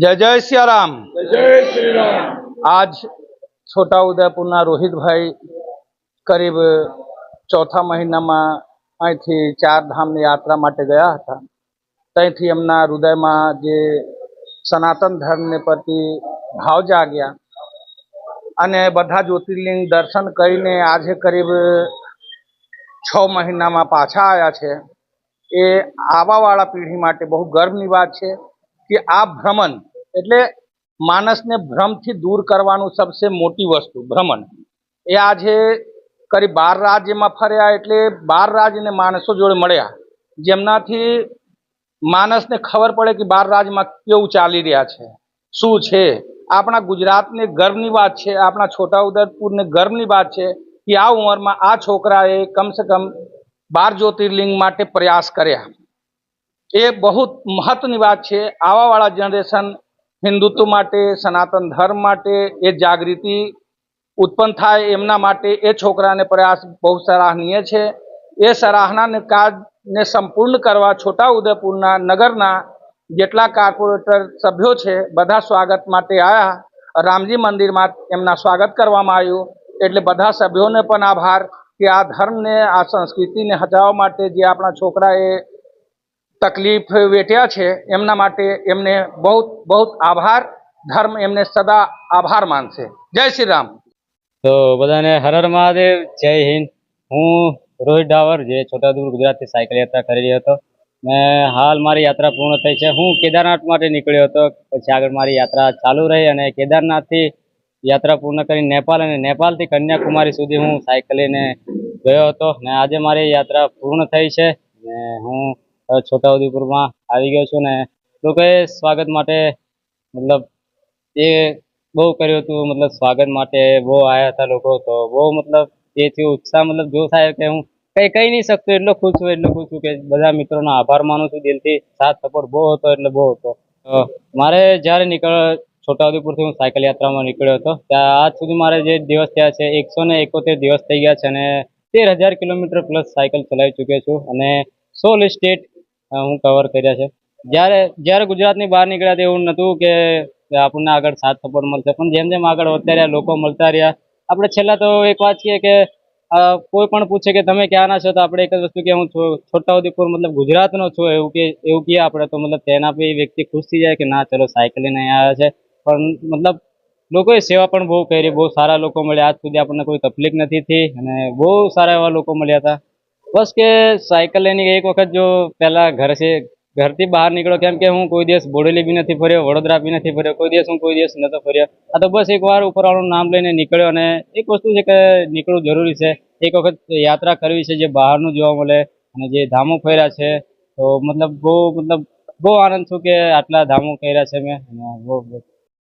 જય જય સિયારામ. આજ છોટાઉદેપુરના રોહિતભાઈ કરીબ ચોથા મહિનામાં અહીંથી ચાર ધામની યાત્રા માટે ગયા હતા. ત્યાંથી એમના હૃદયમાં જે સનાતન ધર્મને પ્રતિ ભાવ જાગ્યા. અને બધા જ્યોતિર્લિંગ દર્શન કરીને આજે કરીબ છ મહિનામાં પાછા આવ્યા છે. એ આવાવાળા પેઢી માટે બહુ ગર્વની વાત છે. કે આ ભ્રમણ એટલે માણસને ભ્રમથી દૂર કરવાનું સબસે મોટી વસ્તુ, ભ્રમણ. એ આજે કરી બાર રાજ્યમાં ફર્યા એટલે બાર રાજ્યને માણસો જોડે મળ્યા. જેમનાથી માણસને ખબર પડે કે બાર રાજ્યમાં કેવું ચાલી રહ્યા છે, શું છે. આપણા ગુજરાતને ગર્વની વાત છે, આપણા છોટાઉદેપુરને ગર્વની વાત છે કે આ ઉંમરમાં આ છોકરાએ કમસે કમ બાર જ્યોતિર્લિંગ માટે પ્રયાસ કર્યા. એ બહુ મહત્વની વાત છે. આવાવાળા જનરેશન હિન્દુત્વ માટે, સનાતન ધર્મ માટે એ જાગૃતિ ઉત્પન્ન થાય એમના માટે એ છોકરાને પ્રયાસ બહુ સરાહનીય છે. એ સરાહનાને કાર્યને સંપૂર્ણ કરવા છોટાઉદેપુરના નગરના જેટલા કોર્પોરેટર સભ્યો છે, બધા સ્વાગત માટે આવ્યા રામજી મંદિરમાં એમના સ્વાગત કરવામાં આવ્યું. એટલે બધા સભ્યોને પણ આભાર કે આ ધર્મને, આ સંસ્કૃતિને હટાવવા માટે જે આપણા છોકરાએ તકલીફ વેઠ્યા છે, એમના માટે એમને બહુ બહુ આભાર. ધર્મ એમને સદા આભાર માનશે. જય શ્રી રામ. તો બધાને હર હર મહાદેવ, જય હિન્દ. હું રોહિત ડાવર, જે છોટાઉદેપુર ગુજરાતથી સાયકલ યાત્રા કરી હતો. ને હાલ મારી યાત્રા પૂર્ણ થઈ છે. હું કેદારનાથ માટે નીકળ્યો હતો. પછી આગળ મારી યાત્રા ચાલુ રહી અને કેદારનાથથી યાત્રા પૂર્ણ કરી નેપાલ અને નેપાલથી કન્યાકુમારી સુધી હું સાયકલીને ગયો હતો. ને આજે મારી યાત્રા પૂર્ણ થઈ છે. ને હું છોટાઉદેપુરમાં આવી ગયો છું ને લોકોએ સ્વાગત માટે, મતલબ એ બહુ કર્યું હતું, મતલબ સ્વાગત માટે બહુ આવ્યા હતા લોકો, તો બહુ મતલબ એથી ઉત્સાહ મતલબ જો થાય કે હું કઈ કઈ નહીં શકતો, એટલો ખુશ છું, એટલો ખુશ છું કે બધા મિત્રોનો આભાર માનું છું, દિલથી સાથ સપોર્ટ બહુ હતો, એટલે બહુ હતો. મારે જ્યારે નીકળ, છોટાઉદેપુરથી હું સાયકલ યાત્રામાં નીકળ્યો હતો, ત્યાં આજ સુધી મારે જે દિવસ થયા છે, એકસો ને એકોતેર દિવસ થઈ ગયા છે અને તેર હજાર કિલોમીટર પ્લસ સાયકલ ચલાવી ચૂક્યો છું અને સોલ સ્ટેટ હું કવર કર્યા છે. જ્યારે જ્યારે ગુજરાતની બહાર નીકળ્યા તો એવું નહોતું કે આપણને આગળ સાથ સપોર્ટ મળશે. પણ જેમ જેમ આગળ વધતા રહ્યા, લોકો મળતા રહ્યા, આપણે છેલ્લા તો એક વાત છીએ કે કોઈ પણ પૂછે કે તમે ક્યાંના છો, તો આપણે એક જ વસ્તુ કે હું છોટાઉદેપુર મતલબ ગુજરાતનો છું એવું કે, એવું કહીએ આપણે તો મતલબ તેના પર વ્યક્તિ ખુશ થઈ જાય કે ના, ચલો સાયકલ લઈને અહીંયા આવ્યા છે. પણ મતલબ લોકોએ સેવા પણ બહુ કરી, બહુ સારા લોકો મળ્યા. આજ સુધી આપણને કોઈ તકલીફ નથી થઈ અને બહુ સારા એવા લોકો મળ્યા હતા. બસ કે સાયકલ લઈને એક વખત જો પહેલા ઘર છે, ઘરથી બહાર નીકળો, કેમ કે હું કોઈ દિવસ બોડેલી બી નથી ફર્યો, વડોદરા બી નથી ફર્યો, કોઈ દિવસ હું કોઈ દિવસ નતો ફર્યો. આ તો બસ એકવાર ઉપરવાળું નામ લઈને નીકળ્યો અને એક વસ્તુ છે કે નીકળવું જરૂરી છે. એક વખત યાત્રા કરવી છે જે બહારનું જોવા મળે અને જે ધામો ફર્યા છે, તો મતલબ બહુ મતલબ બહુ આનંદ છું કે આટલા ધામો કર્યા છે મેં અને બહુ